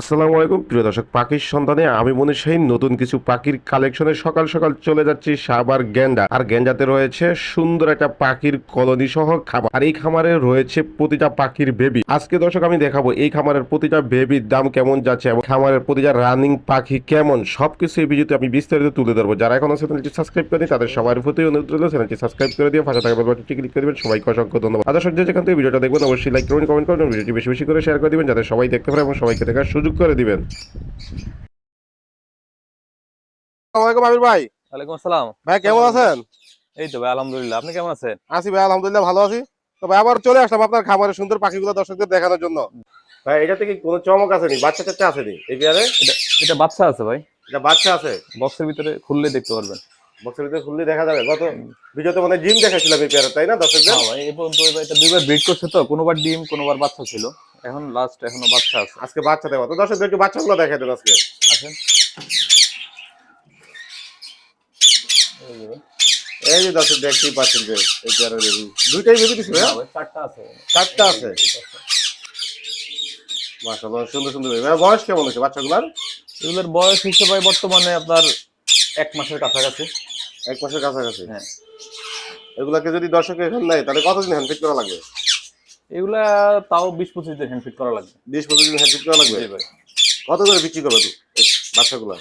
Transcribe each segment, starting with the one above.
আসসালামু আলাইকুম। প্রিয় দর্শক, পাখির সন্ধানে আমি মনে শাহিন নতুন কিছু পাখির কালেকশনে সকাল সকাল চলে যাচ্ছি সাবার গেন্ডা আর গেঞ্জাতে রয়েছে সুন্দর একটা পাখির কলোনি সহ খামার। আর এই খামারে রয়েছে প্রতিটা পাখির বেবি। আজকে দর্শক, আমি দেখাবো এই খামারের প্রতিটা বেবির দাম কেমন যাচ্ছে এবং খামারের প্রতিটা রানিং পাখি কেমন। সবকিছু এই ভিডিওতে আমি বিস্তারিত তুলে ধরবো। যারা এখনও চ্যানেলটি সাবস্ক্রাইব করেনি তাদের সবার প্রতি অনুরোধ রইল, চ্যানেলটি সাবস্ক্রাইব করে দিয়ে ফাঁসা থাকা বাটনটি ক্লিক করে দেবেন। সবাইকে অসংখ্য ধন্যবাদ। দর্শক যেখান থেকে ভিডিওটা দেখবেন, অবশ্যই লাইক করবেন কমেন্ট করবেন ভিডিওটি বেশি বেশি করে শেয়ার করে দিবেন, যাতে সবাই দেখতে পারে এবং সবাইকে দেখার সুযোগ করে দিবেন। আসসালামাইকুম আমির ভাই। ওয়ালাইকুম আসসালাম। ভাই কেমন আছেন? এই তো ভাই আলহামদুলিল্লাহ। আপনি কেমন আছেন? আছি ভাই আলহামদুলিল্লাহ ভালো আছি। তো ভাই আবার চলে আসলাম আপনার খামারের সুন্দর পাখিগুলো দর্শকদের দেখানোর জন্য। ভাই এটা থেকে কোনো চমক আসেনি বাচ্চা টাচ্চা আসেনি এই বিয়ারে? এটা বাচ্চা আছে ভাই। এটা বাচ্চা আছে? বক্সের ভিতরে খুললে দেখতে পারবেন। বক্সের ভিতরে খুললে দেখা যাবে। গত ভিডিওতে মানে জিম দেখাছিলাম এই পেয়ারে তাই না দর্শকদের? ভাই এই পর্যন্ত এটা দুইবার ব্রিড করছে তো কোনোবার ডিম কোনোবার বাচ্চা ছিল। এখন লাস্ট এখনও বাচ্চা আছে। আজকে বাচ্চা দেওয়া তো দর্শকদের একটু বাচ্চাগুলো দেখাই দেন আজকে। আছেন এই যে যে দর্শক দেখতেই পাচ্ছেন যে এই বেবি দুইটাই বেবি দিছে ভাই? চারটা আছে। চারটা আছে? মাশাআল্লাহ সুন্দর সুন্দর। বয়স কেমন হচ্ছে বাচ্চাগুলার? এগুলোর বয়স হিসেবে বর্তমানে আপনার এক মাসের কাছাকাছি। এক মাসের কাছাকাছি? হ্যাঁ। এগুলাকে যদি দর্শক এখন নেয় তাহলে কতদিন হ্যান্ড ফিট করা লাগবে? এগুলা তাও বিশ পঁচিশ দিন হ্যান্ড ফিট করা লাগবে। বিশ পঁচিশ দিন হ্যান্ড ফিট করা লাগবে? ভাই। কত করে বিক্রি করবে তুই বাচ্চাগুলা?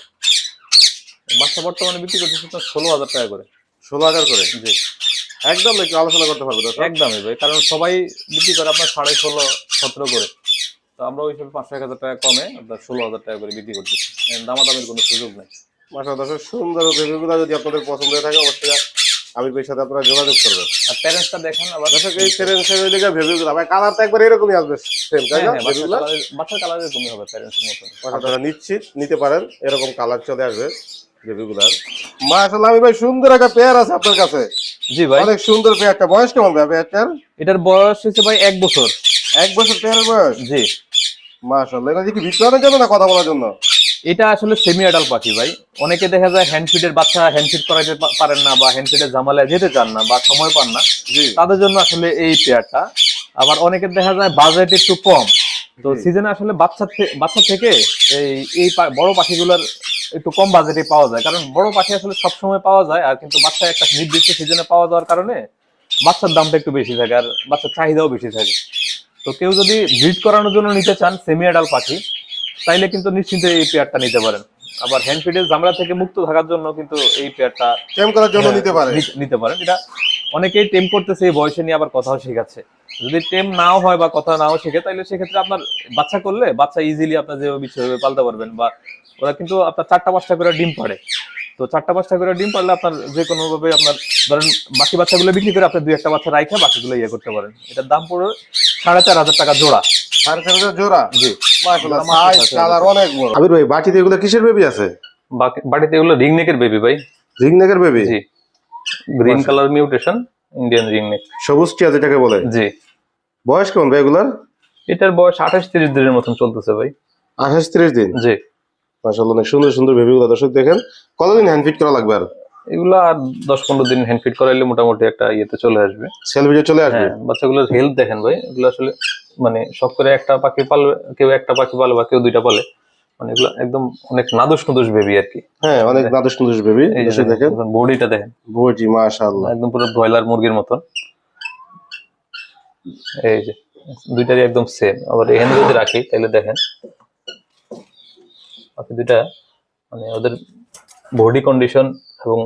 বাচ্চা বর্তমানে বিক্রি করতেছে তো ষোলো হাজার টাকা করে। ষোলো হাজার করে? জি। একদম একটু আলোচনা করতে পারবে একদমই ভাই কারণ সবাই বিক্রি করে আপনার সাড়ে ষোলো সতেরো করে। তো আমরা ওই হিসেবে পাঁচশো এক হাজার টাকা কমে আপনার ষোলো হাজার টাকা করে বিক্রি করতেছি। দামাদামির কোনো সুযোগ নেই। মাসা দর্শক সুন্দর যদি আপনাদের পছন্দ হয়ে থাকে অবশ্যই ভাইয়ের সাথে আপনারা যোগাযোগ করবেন। আর প্যারেন্টসটা দেখেন আবার। দর্শক এই প্যারেন্টসের ওই লেগে ভেবিগুলো ভাই কালার তো একবার এরকমই আসবে সেম তাই হ্যাঁ না? হ্যাঁ বাচ্চার কমই হবে প্যারেন্টসের আপনারা নিশ্চিত নিতে পারেন এরকম কালার চলে আসবে বেবিগুলার মাশাআল্লাহ আমি ভাই সুন্দর একটা পেয়ার আছে আপনার কাছে। জি ভাই। অনেক সুন্দর পেয়ারটা বয়স কেমন ভাই পেয়ারটার এটার বয়স হচ্ছে ভাই এক বছর। এক বছর পেয়ারের বয়স? জি। মাশাআল্লাহ এটা কি বিক্রয়ের জন্য না কথা বলার জন্য? এটা আসলে সেমি অ্যাডাল পাখি ভাই। অনেকে দেখা যায় হ্যান্ডফিটের বাচ্চা হ্যান্ডফিট করাইতে পারেন না বা হ্যান্ডফিটের জামালায় যেতে চান না বা সময় পান না। তাদের জন্য আসলে এই পেয়ারটা আবার অনেকের দেখা যায় বাজেট একটু কম। তো। সিজনে আসলে বাচ্চা বাচ্চা থেকে এই এই বড় পাখিগুলোর একটু কম বাজেটে পাওয়া যায়। কারণ বড় পাখি আসলে সব সময় পাওয়া যায় আর কিন্তু বাচ্চা একটা নির্দিষ্ট সিজনে পাওয়া যাওয়ার কারণে বাচ্চার দামটা একটু বেশি থাকে আর বাচ্চার চাহিদাও বেশি থাকে। তো কেউ যদি ব্রিড করানোর জন্য নিতে চান সেমি অ্যাডাল পাখি তাইলে কিন্তু নিশ্চিন্তে এই পেয়ারটা নিতে পারেন। আবার হ্যান্ড ফিডের জামলা থেকে মুক্ত থাকার জন্য কিন্তু এই পেয়ারটা টেম করার জন্য নিতে পারে নিতে- নিতে পারেন। এটা অনেকেই টেম করতেছে এই বয়সে নিয়ে আবার কথাও শেখাচ্ছে। যদি টেম নাও হয় বা কথা নাও শেখে তাহলে সেক্ষেত্রে আপনার বাচ্চা করলে বাচ্চা ইজিলি আপনার যেভাবে ইচ্ছে পালতে পারবেন বা ওরা কিন্তু আপনার চারটা পাঁচটা করে ডিম পাড়ে। তো চারটা পাঁচটা করে ডিম পারলে আপনার যে কোনো ভাবে আপনার ধরেন বাকি বাচ্চাগুলো বিক্রি করে আপনি দুই একটা বাচ্চা রাইখে বাকিগুলো ইয়ে করতে পারেন। এটার দাম পড়বে সাড়ে চার হাজার টাকা জোড়া। জোড়া? জি। কালার হাজার। অনেক বড়। আবির ভাই বাটিতে এগুলো কিসের বেবি আছে? বাকি বাড়িতে এগুলো রিংনেকের বেবি ভাই। রিং নেকের বেবি জি। Green colour mutation Indian ringneck সবুজ টিয়া যেটাকে বলে? জি। বয়স কেমন ভাই এগুলার? এটার বয়স আঠাশ তিরিশ দিনের মতন চলতেছে ভাই। আঠাশ তিরিশ দিন? জি। মাশাআল্লাহ অনেক সুন্দর সুন্দর বেবিগুলো দর্শক দেখেন কতদিন হ্যান্ড ফিট করা লাগবে আর? এগুলো আর দশ পনেরো দিন হ্যান্ড ফিট করাইলে মোটামুটি একটা ইয়েতে চলে আসবে। সেল ভিডিও চলে আসবে? হ্যাঁ বাচ্চাগুলোর হেলথ দেখেন ভাই এগুলো আসলে মানে শখ করে একটা পাখি পালবে কেউ একটা পাখি পালে বা কেউ দুইটা পালে মানে এগুলো একদম অনেক নাদুস নুদুস বেবি আর কি। হ্যাঁ অনেক নাদুস নাদুস বেবি দেখেন বডিটা দেখেন। বজি মাশাআল্লাহ। একদম পুরো ব্রয়লার মুরগির মতন। এই যে দুইটারই একদম সেম আবার এখানে যদি রাখি তাহলে দেখেন। বাকি দুইটা মানে ওদের বডি কন্ডিশন এবং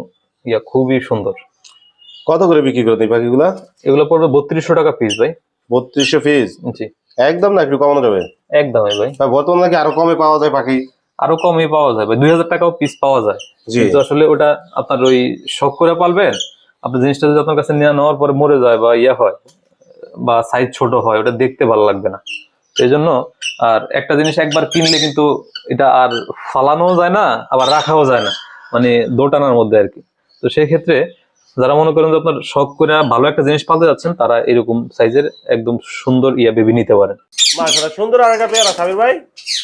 ইয়া খুবই সুন্দর। কত করে বিক্রি করতে এই পাখিগুলা? এগুলো পড়বে বত্রিশশো টাকা পিস ভাই। বত্রিশশো পিস জি। একদম না একটু কমানো যাবে? একদমই ভাই। বর্তমানে নাকি আরও কমে পাওয়া যায় পাখি? আরও কমই পাওয়া ভাই। দুই হাজার টাকাও পিস পাওয়া যায়। কিন্তু আসলে ওটা আপনার ওই শখ করে পালবেন আপনি জিনিসটা যদি আপনার কাছে নিয়ে নেওয়ার পরে মরে যায় বা ইয়ে হয় বা সাইজ ছোট হয় ওটা দেখতে ভালো লাগবে না। সেই জন্য আর একটা জিনিস একবার কিনলে কিন্তু এটা আর ফালানো যায় না আবার রাখাও যায় না। মানে দোটানার মধ্যে আর কি। তো সেই ক্ষেত্রে যারা মনে করেন যে আপনার শখ করে ভালো একটা জিনিস পালতে যাচ্ছেন তারা এরকম সাইজের একদম সুন্দর ইয়া বেবি নিতে পারেন। মাশাআল্লাহ সুন্দর আর একটা পেয়ার আছে ভাই।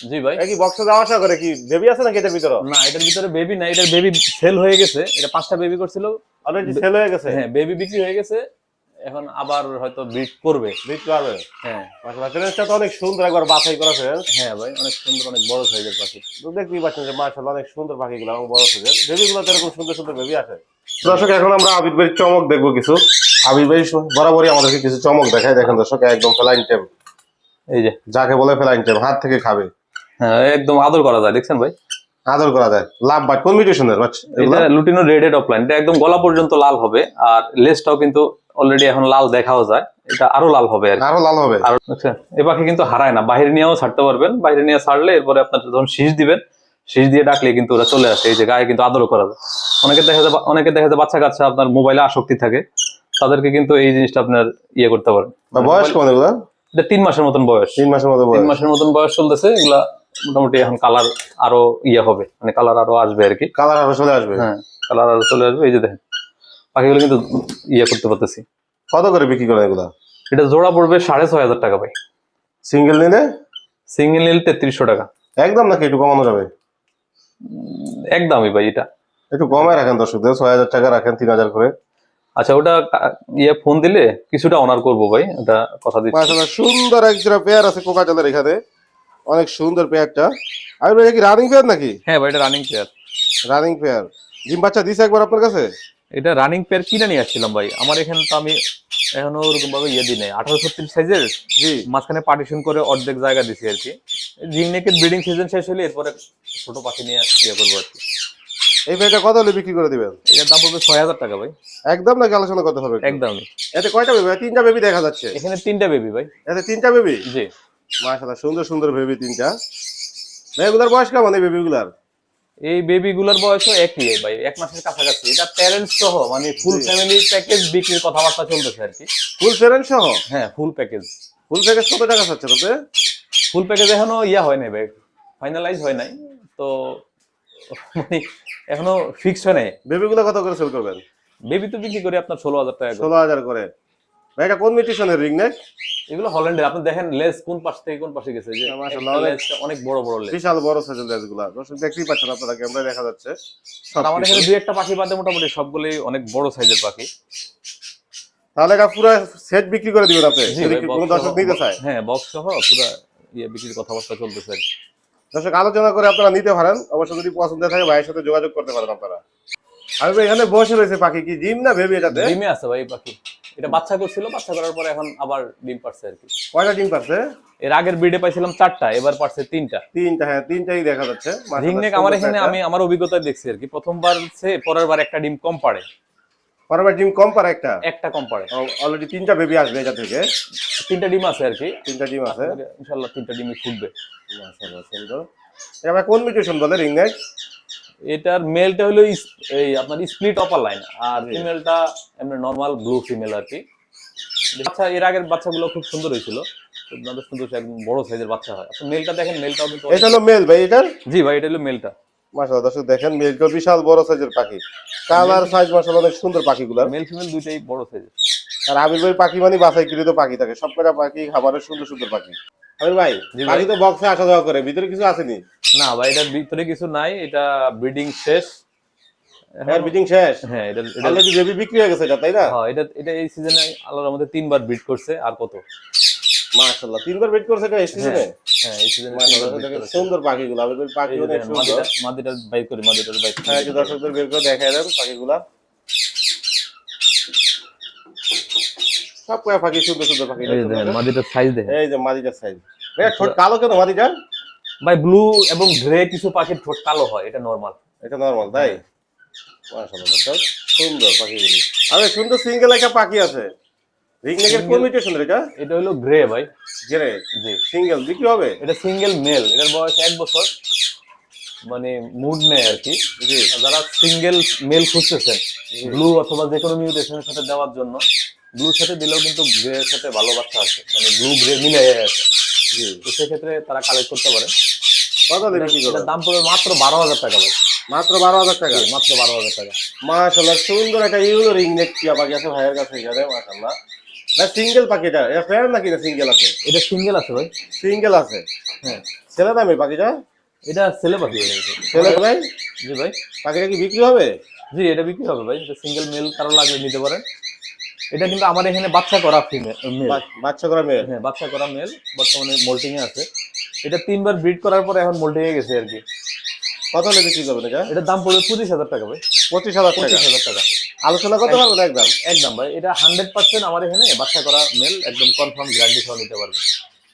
জি ভাই। কি বক্সে যাওয়া আসা করে? কি বেবি আছে নাকি এটার ভিতরে? না এটার ভিতরে বেবি না এটার বেবি সেল হয়ে গেছে। এটা পাঁচটা বেবি করছিল। অলরেডি সেল হয়ে গেছে? হ্যাঁ বেবি বিক্রি হয়ে গেছে। এখন আবার হয়তো ব্রিড করবে। দেখতে পারবে হ্যাঁ। মাশাআল্লাহ ফ্রেন্সটা তো অনেক সুন্দর একবার বাছাই করা ফ্রেন্স হ্যাঁ ভাই অনেক সুন্দর অনেক বড় সাইজের পাখি। তো দেখতেই পাচ্ছেন যে মাশাআল্লাহ অনেক সুন্দর পাখিগুলো এবং বড় সাইজের বেবিগুলো তো এরকম সুন্দর সুন্দর বেবি আছে। দর্শক এখন আমরা আবির ভাইয়ের চমক দেখব কিছু। আবির ভাই বরাবরই আমাদেরকে কিছু চমক দেখায়। দেখেন দর্শক একদম ফেলাইন টেম এই যে। যাকে বলে ফেলাইন টেম হাত থেকে খাবে। হ্যাঁ একদম আদর করা যায় দেখছেন ভাই? আদর করা যায়। লাভ বাট কোন মিউটেশনের বাচ্চা এটা লুটিনো রেডেড অফলাইন এটা একদম গলা পর্যন্ত লাল হবে আর লেজটাও কিন্তু অলরেডি এখন লাল দেখাও যায়। এটা আরও লাল হবে আর আরও লাল হবে। আর এই পাখি কিন্তু হারায় না। বাইরে নিয়েও ছাড়তে পারবেন। বাইরে নিয়ে ছাড়লে এরপরে আপনার যখন শীষ দিবেন শীষ দিয়ে ডাকলে কিন্তু ওরা চলে আসে। এই যে গায়ে কিন্তু আদরও করা যায়। অনেকে দেখা যায় অনেকে দেখা যায় বাচ্চা কাচ্চা আপনার মোবাইলে আসক্তি থাকে। তাদেরকে কিন্তু এই জিনিসটা আপনার ইয়ে করতে পারেন। বয়স এগুলা এটা তিন মাসের মতন বয়স। তিন মাসের মতো তিন মাসের মতন বয়স চলতেছে। এগুলা মোটামুটি এখন কালার আরও ইয়ে হবে। মানে কালার আরও আসবে আর কি। কালার আরও চলে আসবে। হ্যাঁ কালার আরও চলে আসবে। এই যে দেখেন। পাখিগুলো কিন্তু ইয়ে করতে পারতেছি। কত করে বিক্রি করে এগুলা? এটা জোড়া পড়বে সাড়ে ছয় হাজার টাকা ভাই। সিঙ্গেল নিলে? সিঙ্গেল নিলে তেত্রিশশো টাকা। একদম নাকি একটু কমানো যাবে? একদমই ভাই এটা। একটু কমায় রাখেন দর্শকদের ছয় হাজার টাকা রাখেন তিন হাজার করে। আচ্ছা ওটা ইয়ে ফোন দিলে কিছুটা অনার করব ভাই এটা কথা দিচ্ছি। মাশাআল্লাহ সুন্দর এক জোড়া পেয়ার আছে কোকাটেলের এখানে। অনেক সুন্দর পেয়ারটা আর ভাই কি রানিং পেয়ার নাকি? হ্যাঁ ভাই এটা রানিং পেয়ার রানিং পেয়ার ডিম বাচ্চা দিছে একবার আপনার কাছে? এটা রানিং পেয়ার কিনে নিয়ে আসছিলাম ভাই। আমার এখানে তো আমি এখনও ওরকম ভাবে ইয়ে দিই নাই। আঠারো ছত্রিশ সাইজের জি। মাঝখানে পার্টিশন করে অর্ধেক জায়গা দিছি আর কি। জিংনেকের ব্রিডিং সিজন শেষ হলে এরপরে ছোট পাখি নিয়ে ইয়ে করব আর কি। এই পেয়ারটা কত হলে বিক্রি করে দিবেন? এটার দাম পড়বে ছয় হাজার টাকা ভাই। একদম নাকি আলোচনা করতে হবে একদম এতে কয়টা বেবি তিনটা বেবি দেখা যাচ্ছে। এখানে তিনটা বেবি ভাই। এতে তিনটা বেবি জি। মাশাআল্লাহ সুন্দর সুন্দর বেবি তিনটা। ভাই এগুলার বয়স কেমন এই বেবিগুলার এই বেবি গুলার বয়সও একই ভাই এক মাসের কাছাকাছি। এটা প্যারেন্টস সহ মানে ফুল ফ্যামিলি প্যাকেজ বিক্রির কথাবার্তা চলতেছে আর কি। ফুল প্যারেন্ট সহ? হ্যাঁ ফুল প্যাকেজ ফুল প্যাকেজ কত টাকা চাচ্ছে তাতে ফুল প্যাকেজ এখনও ইয়া হয় নাই ভাই ফাইনালাইজ হয় নাই। তো মানে এখনও ফিক্স হয় নাই। বেবি বেবিগুলো কত করে সেল করবেন? বেবি তো বিক্রি করি আপনার ষোলো হাজার টাকা। ষোলো হাজার করে। ভাই এটা কোন মিউটেশনের রিং নেক এগুলো হল্যান্ডের আপনি দেখেন লেস কোন পাশ থেকে কোন পাশে গেছে যে মাশাআল্লাহ, অনেক- বড় বড় লেস বিশাল বড় সাইজের লেজগুলা দর্শক দেখতেই পাচ্ছেন আপনারা ক্যামেরায় দেখা যাচ্ছে আমাদের এখানে দুই একটা পাখি বাদে মোটামুটি সবগুলোই অনেক বড় সাইজের পাখি। তাহলে এটা পুরো সেট বিক্রি করে দিবেন আপনি? যদি কোনো দর্শক নিতে চায়? হ্যাঁ বক্স সহ পুরো ইয়ে বিক্রির কথাবার্তা চলতেছে দর্শক আলোচনা করে আপনারা নিতে পারেন। অবশ্য যদি পছন্দ থাকে ভাইয়ের সাথে যোগাযোগ করতে পারেন আপনারা। ভাই এখানে বসে রয়েছে পাখি কি জিম না ভেবি এটাতে? ডিমে আছে ভাই পাখি। এটা বাচ্চা করছিল বাচ্চা করার পরে এখন আবার ডিম পারছে আর কি। কয়টা ডিম পাচ্ছে এর আগের ব্রিডে পাইছিলাম চারটা এবার পারছে তিনটা। তিনটা হ্যাঁ তিনটাই দেখা যাচ্ছে। রিংনেক আমার এখানে। আমি আমার অভিজ্ঞতায় দেখছি আর কি। প্রথমবার সে পরের বার একটা ডিম কম পারে পরেরবার ডিম কম পারে একটা? একটা কম পারে অলরেডি তিনটা বেবি আসবে এটা থেকে? তিনটা ডিম আছে আর কি। তিনটা ডিম আছে? ইনশাল্লাহ তিনটা ডিমই ফুটবে। মাশাআল্লাহ সুন্দর। এটা কোন মিউটেশন বলে রিংনেক এটার মেলটা হলো এই আপনার স্প্লিট অপার লাইন আর ফিমেলটা এমনি নর্মাল ব্লু ফিমেল আর কি। বাচ্চা এর আগের বাচ্চাগুলো খুব সুন্দর হয়েছিল। খুব সুন্দর একদম বড় সাইজের বাচ্চা হয়। আপনি মেলটা দেখেন মেলটাও কিন্তু এটা হলো মেল ভাই এটার? জি ভাই এটা হলো মেলটা মাশাআল্লাহ দর্শক দেখেন মেলটা বিশাল বড় সাইজের পাখি। কালার সাইজ মাশাআল্লাহ অনেক সুন্দর পাখিগুলো মেল ফিমেল দুইটাই বড় সাইজের আর আবির ভাই পাখি মানে বাসায় কৃত পাখি থাকে। সব কটা পাখি খাবারের সুন্দর সুন্দর পাখি। আবির ভাই জি তো বক্সে আসা যাওয়া করে ভিতরে কিছু আসেনি? না ভাই এটার ভিতরে কিছু নাই এটা ব্রিডিং শেষ। বিটিং শেষ? হ্যাঁ এটা এটা অলরেডি বেবি বিক্রি হয়ে গেছে এটা তাই না? হ্যাঁ এটা এটা এই সিজনে আল্লাহর মধ্যে তিনবার ব্রিড করছে আর কত? মাশাআল্লাহ তিনবার বেট করছে এটা এই সিজনে হ্যাঁ এই সিজনে সুন্দর পাখিগুলো আবির ভাই পাখি অনেক সুন্দর। মাদিটা মাদিটা বাই করি মাদিটার বাই হ্যাঁ দর্শকদের বের করে দেখাই দেন পাখিগুলা। সব কয়া পাখি সুন্দর সুন্দর পাখি এই দেখেন মাদিটার সাইজ দেখেন। এই যে মাদিটার সাইজ ভাই ঠোঁট কালো কেন মাদিটা ভাই ব্লু এবং গ্রে কিছু পাখির ঠোঁট কালো হয় এটা নরমাল এটা নরমাল তাই? মাশাআল্লাহ সুন্দর পাখিগুলি। আরে সুন্দর সিঙ্গেল একটা পাখি আছে। কোন মিউটেশন এটা? এটা হলো গ্রে ভাই। জেরে জি। সিঙ্গেল বিক্রি হবে? এটা সিঙ্গেল মেল এটার বয়স এক বছর। মানে মুড নেই আর কি। যারা সিঙ্গেল মেল খুঁজতেছেন ব্লু অথবা যে কোনো মিউটেশনের সাথে দেওয়ার জন্য ব্লুর সাথে দিলেও কিন্তু গ্রে এর সাথে ভালো বাচ্চা আছে। মানে ব্লু গ্রে মিলে আছে। জি। তো সেক্ষেত্রে তারা কালেক্ট করতে পারে। কত দাম পড়বে মাত্র বারো হাজার টাকা ভাই। মাত্র বারো হাজার টাকা? মাত্র বারো হাজার টাকা। মাশাআল্লাহ সুন্দর একটা ইউনো রিংনেক টিয়া পাখি আছে ভাইয়ের কাছে এখানে না সিঙ্গেল পাখিটা এটা নাকি না সিঙ্গেল আছে? এটা সিঙ্গেল আছে ভাই। সিঙ্গেল আছে? হ্যাঁ। ছেলে দামে পাখিটা এটা ছেলে পাখি ছেলে ভাই? জি ভাই। পাখিটা কি বিক্রি হবে? জি এটা বিক্রি হবে ভাই। সিঙ্গেল মেল কারও লাগলে নিতে পারেন। এটা কিন্তু আমার এখানে বাচ্চা করা ফিমেল মেল বাচ্চা করা মেয়ে হ্যাঁ বাচ্চা করা মেল বর্তমানে মোল্টিং এ আছে। এটা তিনবার ব্রিড করার পরে এখন মোল্টিং এ গেছে আর কি। কত হলে বিক্রি করবেন এটা? এটার দাম পড়বে পঁচিশ হাজার টাকা ভাই। পঁচিশ হাজার টাকা। পঁচিশ হাজার টাকা। আলোচনা করতে পারবেন একদম? একদম ভাই এটা হান্ড্রেড পার্সেন্ট আমার এখানে বাচ্চা করা মেল একদম কনফার্ম গ্যারান্টি সহ নিতে পারবে।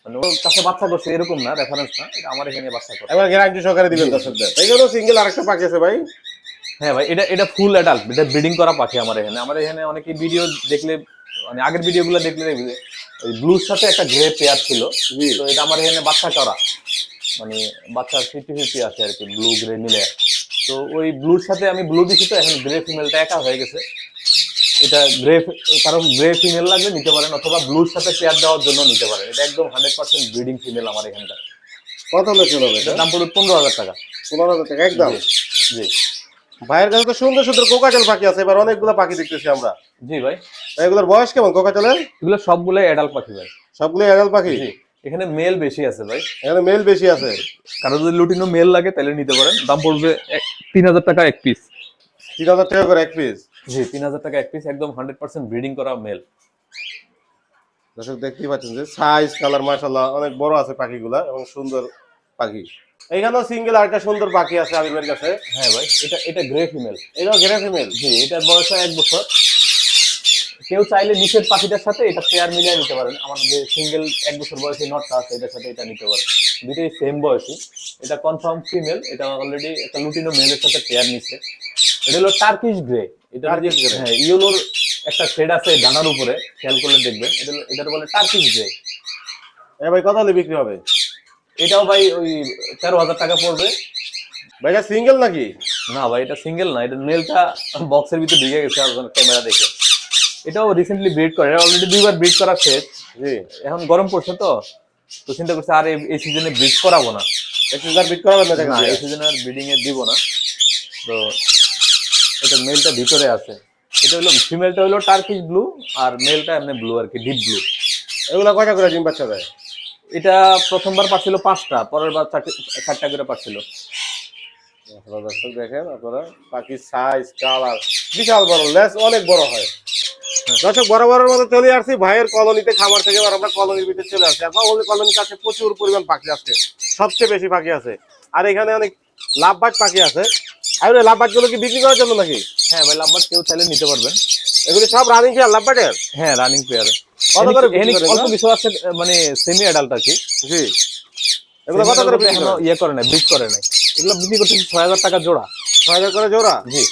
মানে ওর কাছে বাচ্চা করছে এরকম না রেফারেন্স না এটা আমার এখানে বাচ্চা করে। এবার গ্যারান্টি সহকারে দিবেন দর্শকদের। এইগুলো সিঙ্গেল আরেকটা পাখি আছে ভাই। হ্যাঁ ভাই এটা এটা ফুল অ্যাডাল্ট এটা ব্রিডিং করা পাখি আমার এখানে। আমার এখানে অনেকে ভিডিও দেখলে মানে আগের ভিডিওগুলো দেখলে দেখবে ওই ব্লুর সাথে একটা গ্রে পেয়ার ছিল। তো এটা আমার এখানে বাচ্চা করা মানে বাচ্চা ফিফটি ফিফটি আছে আর কি ব্লু গ্রে মিলে। তো ওই ব্লুর সাথে আমি ব্লু দিছি তো এখন গ্রে ফিমেলটা একা হয়ে গেছে। এটা গ্রে কারণ গ্রে ফিমেল লাগলে নিতে পারেন অথবা ব্লুর সাথে পেয়ার দেওয়ার জন্য নিতে পারেন। এটা একদম হান্ড্রেড পার্সেন্ট ব্রিডিং ফিমেল আমার এখানটা কত হলে চলে হবে দাম পড়বে পনেরো হাজার টাকা। পনেরো হাজার টাকা একদম? জি। ভাইয়ের কাছে তো সুন্দর সুন্দর কোকাটেল পাখি আছে এবার অনেকগুলো পাখি দেখতেছি আমরা। জি ভাই। এগুলোর বয়স কেমন কোকাটেলের? এগুলো সবগুলোই অ্যাডাল্ট পাখি ভাই। সবগুলো এগাল পাখি? এখানে মেল বেশি আছে ভাই। এখানে মেল বেশি আছে। কারও যদি লুটিনো মেল লাগে তাহলে নিতে পারেন। দাম পড়বে তিন হাজার টাকা এক পিস তিন হাজার টাকা করে এক পিস জি তিন হাজার টাকা এক পিস একদম হান্ড্রেড পার্সেন্ট ব্রিডিং করা মেল দর্শক দেখতেই পাচ্ছেন যে সাইজ কালার মাশাল্লাহ অনেক বড় আছে পাখিগুলা এবং সুন্দর পাখি। এইখানেও সিঙ্গেল আরেকটা সুন্দর পাখি আছে আবির কাছে। হ্যাঁ ভাই এটা এটা গ্রে ফিমেল এটাও ঘেরা ফিমেল জি এটার বয়স এক বছর। কেউ চাইলে নিচের পাখিটার সাথে এটা পেয়ার মিলিয়ে নিতে পারেন। আমার যে সিঙ্গেল এক বছর বয়সী নটটা আছে এটার সাথে এটা নিতে পারেন। দুটোই সেম বয়সী। এটা কনফার্ম ফিমেল এটা অলরেডি একটা লুটিনো মেলের সাথে পেয়ার নিচ্ছে এটা হলো টার্কিশ গ্রে এটা হ্যাঁ ইয়েলোর একটা শেড আছে ডানার উপরে। খেয়াল করলে দেখবেন। এটা এটার বলে টার্কিশ গ্রে এ ভাই কত হলে বিক্রি হবে? এটাও ভাই ওই তেরো হাজার টাকা পড়বে। ভাই এটা সিঙ্গেল নাকি? না ভাই এটা সিঙ্গেল না এটা মেলটা বক্সের ভিতরে ঢুকে গেছে আপনার ক্যামেরা দেখে। এটাও রিসেন্টলি ব্রিড করে এটা অলরেডি দুইবার ব্রিড করা শেষ জি। এখন গরম পড়ছে তো তো চিন্তা করছে আর এই- এই সিজনে ব্রিড করাবো না। একটু যার বিট করাবো না না এই সিজনে আর ব্রিডিং এ দিব না। তো এটা মেলটা ভিতরে আছে। এটা হলো ফিমেলটা হলো টার্কিশ ব্লু আর মেলটা এমনি ব্লু আর কি ডিপ ব্লু এগুলো কয়টা করে ডিম বাচ্চা দেয় এটা প্রথমবার পাচ্ছিল পাঁচটা পরের বার চারটে করে পাচ্ছিল দর্শক দেখেন আপনারা পাখির সাইজ কালার বিশাল বড় লেস অনেক বড় হয়। দর্শক বড় বড় মতো চলে আসছি ভাইয়ের কলোনিতে খামার থেকে এবার আমরা কলোনির ভিতরে চলে আসছি। বাহুলি কলোনির কাছে প্রচুর পরিমাণ পাখি আছে সবচেয়ে বেশি পাখি আছে। আর এখানে অনেক লাভবাজ পাখি আছে। আরগুলো কি বিক্রি করার জন্য নাকি? হ্যাঁ ভাই লাম্বার কেউ চাইলে নিতে পারবেন। এগুলি সব রানিং কি আর লাভবাজের হ্যাঁ রানিং পেয়ার অল্প কিছু আছে মানে সেমি অ্যাডাল্ট আর জি। এগুলো কত করে বিক্রি এখনও করেন? ইয়ে করে নাই ব্রিড করে নাই। এগুলো বিক্রি করতেছি ছয় হাজার টাকা জোড়া। ছয় হাজার করে জোড়া? জি।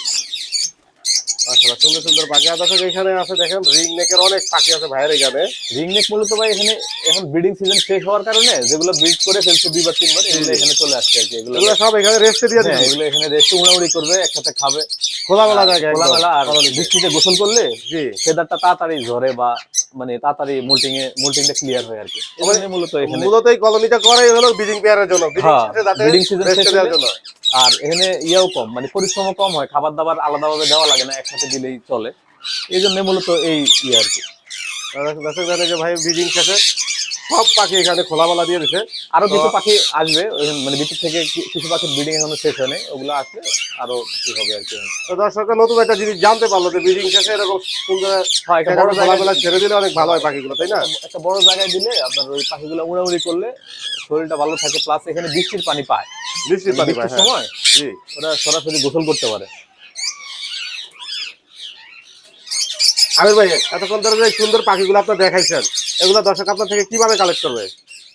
আসলে সুন্দর সুন্দর পাখি দর্শক এখানে আছে দেখেন রিং নেকের অনেক পাখি আছে ভাইয়ের এখানে। রিং নেক মূলত ভাই এখানে এখন ব্রিডিং সিজন শেষ হওয়ার কারণে যেগুলো ব্রিড করে ফেলছে দুইবার তিনবার এগুলো এখানে চলে আসছে আর কি। এগুলো সব এখানে রেস্টে দিয়ে হ্যাঁ এগুলো এখানে রেস্টে উড়াউড়ি করবে একসাথে খাবে। খোলামেলা জায়গা খোলামেলা আর বৃষ্টিতে গোসল করলে জি ফেদারটা তাড়াতাড়ি ঝরে বা মানে তাড়াতাড়ি মোল্টিং এ মোল্টিংটা ক্লিয়ার হয় আর কি। এখানে মূলত এখানে মূলত এই কলোনিটা করাই হলো ব্রিডিং পেয়ারের জন্য। ব্রিডিং হ্যাঁ, শেষে দেওয়ার জন্য। আর এখানে ইয়েও কম মানে পরিশ্রমও কম হয় খাবার দাবার আলাদাভাবে দেওয়া লাগে না একসাথে দিলেই চলে। এই জন্য মূলত এই ইয়ে আর কি। দর্শক দর্শক যে ভাই ব্রিডিং শেষে সব পাখি এখানে খোলামেলা দিয়ে দিছে। আরও কিছু পাখি আসবে মানে ভিতর থেকে কিছু পাখির ব্রিডিং এখনও শেষ হয়নি ওগুলো আসলে আরও কি হবে আর কি। তো দর্শকরা নতুন একটা জিনিস জানতে পারল যে ব্রিডিং শেষে এরকম সুন্দর হয় একটা বড় খোলামেলা ছেড়ে দিলে অনেক ভালো হয় পাখিগুলো তাই না? একটা বড় জায়গায় দিলে আপনার ওই পাখিগুলো উড়াউড়ি করলে শরীরটা ভালো থাকে প্লাস এখানে বৃষ্টির পানি পায়। বৃষ্টির পানি পায় হ্যাঁ। সময় জি। ওরা সরাসরি গোসল করতে পারে। আমির ভাই এতক্ষণ ধরে যে সুন্দর পাখিগুলো আপনার দেখাইছেন এগুলো দর্শক আপনার থেকে কীভাবে কালেক্ট করবে?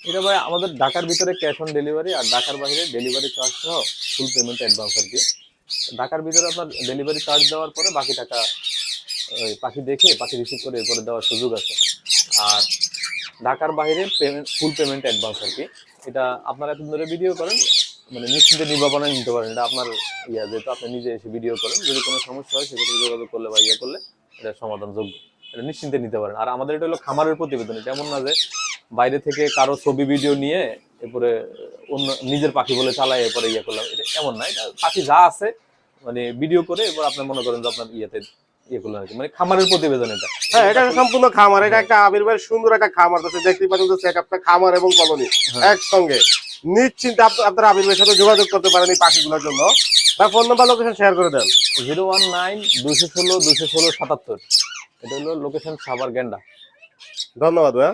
এটা ভাই, আমাদের ঢাকার ভিতরে ক্যাশ অন ডেলিভারি আর ঢাকার বাইরে ডেলিভারি চার্জ সহ ফুল পেমেন্ট অ্যাডভান্স আর কি। ঢাকার ভিতরে আপনার ডেলিভারি চার্জ দেওয়ার পরে বাকি টাকা, ওই পাখি দেখে, পাখি রিসিভ করে এরপরে দেওয়ার সুযোগ আছে। আর ঢাকার বাইরে পেমেন্ট ফুল পেমেন্ট অ্যাডভান্স আর কি। এটা আপনারা এত ধরে ভিডিও করেন মানে নিশ্চিন্তে নির্বাপনে নিতে পারেন। এটা আপনার ইয়া, যেহেতু আপনি নিজে এসে ভিডিও করেন। যদি কোনো সমস্যা হয়, সেক্ষেত্রে যোগাযোগ করলে বা ইয়ে করলে এটা সমাধানযোগ্য। এটা নিশ্চিন্তে নিতে পারেন। আর আমাদের এটা হলো খামারের প্রতিবেদন এমন না যে বাইরে থেকে কারও ছবি ভিডিও নিয়ে এরপরে অন্য নিজের পাখি বলে চালায় এরপরে ইয়ে করলাম। এটা এমন না এটা পাখি যা আছে মানে ভিডিও করে এরপর আপনি মনে করেন যে আপনার ইয়েতে ইয়ে করলেন আর মানে খামারের প্রতিবেদন এটা। হ্যাঁ এটা সম্পূর্ণ খামার এটা একটা আবির ভাই সুন্দর একটা খামার দর্শক দেখতেই পাচ্ছেন সেট আপটা খামার এবং কলোনি হ্যাঁ। একসঙ্গে। নিশ্চিন্তে আপ- আপনারা আবির ভাইয়ের সাথে যোগাযোগ করতে পারেন এই পাখিগুলোর জন্য। বা ফোন নাম্বার লোকেশন শেয়ার করে দেন। জিরো ওয়ান নাইন দুশো ষোলো দুশো ষোলো সাতাত্তর। এটা হলো লোকেশন সাভার গেন্ডা ধন্যবাদ ভাইয়া।